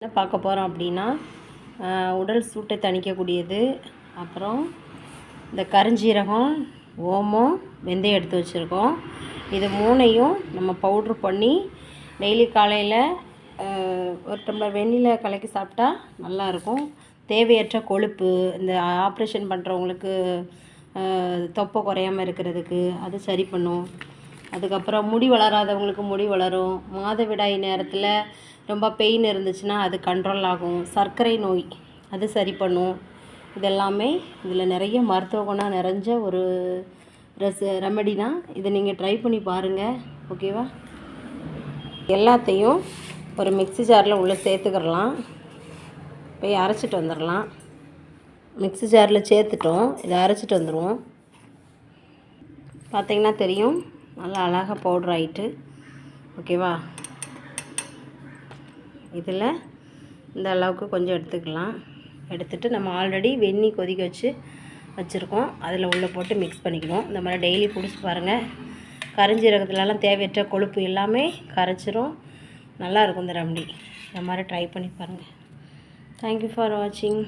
என்ன பார்க்க போகிறோம் அப்படின்னா உடல் சூட்டை தணிக்கக்கூடியது. அப்புறம் இந்த கருஞ்சீரகம் ஓமம் வெந்தயம் எடுத்து வச்சுருக்கோம். இது மூணையும் நம்ம பவுட்ரு பண்ணி டெய்லி காலையில் ஒரு டம்ளர் வெந்நில கலக்கி சாப்பிட்டா நல்லாயிருக்கும். தேவையற்ற கொழுப்பு இந்த ஆப்ரேஷன் பண்ணுறவங்களுக்கு தொப்பை குறையாமல் இருக்கிறதுக்கு அது சரி பண்ணும். அதுக்கப்புறம் முடி வளராதவங்களுக்கு முடி வளரும். மாதவிடாய் நேரத்தில் ரொம்ப பெயின் இருந்துச்சுன்னா அது கண்ட்ரோல் ஆகும். சர்க்கரை நோய் அது சரி பண்ணும். இதெல்லாமே இதில் நிறைய மருத்துவ குணம் நிறைஞ்ச ஒரு ரெஸ் ரெமெடி இதை நீங்கள் ட்ரை பண்ணி பாருங்கள் ஓகேவா எல்லாத்தையும் ஒரு மிக்ஸி ஜாரில் உள்ளே சேர்த்துக்கிறலாம் போய் அரைச்சிட்டு வந்துடலாம். மிக்ஸி ஜாரில் சேர்த்துட்டோம். இதை அரைச்சிட்டு வந்துடுவோம் பார்த்தீங்கன்னா தெரியும். நல்லா அழகாக பவுட்ரு ஆகிட்டு ஓகேவா இதில் இந்த அளவுக்கு கொஞ்சம் எடுத்துக்கலாம். எடுத்துட்டு நம்ம ஆல்ரெடி வெந்நி கொதிக்க வச்சு வச்சுருக்கோம். அதில் உள்ளே போட்டு மிக்ஸ் பண்ணிக்கணும். இந்த மாதிரி டெய்லி பிடிச்சி பாருங்கள் கரிஞ்சீரகத்துலலாம் தேவையற்ற கொழுப்பு எல்லாமே கரைச்சிரும். நல்லாயிருக்கும் இந்த ரெமடி இந்த மாதிரி ட்ரை பண்ணி பாருங்கள் தேங்க்யூ ஃபார் வாட்சிங்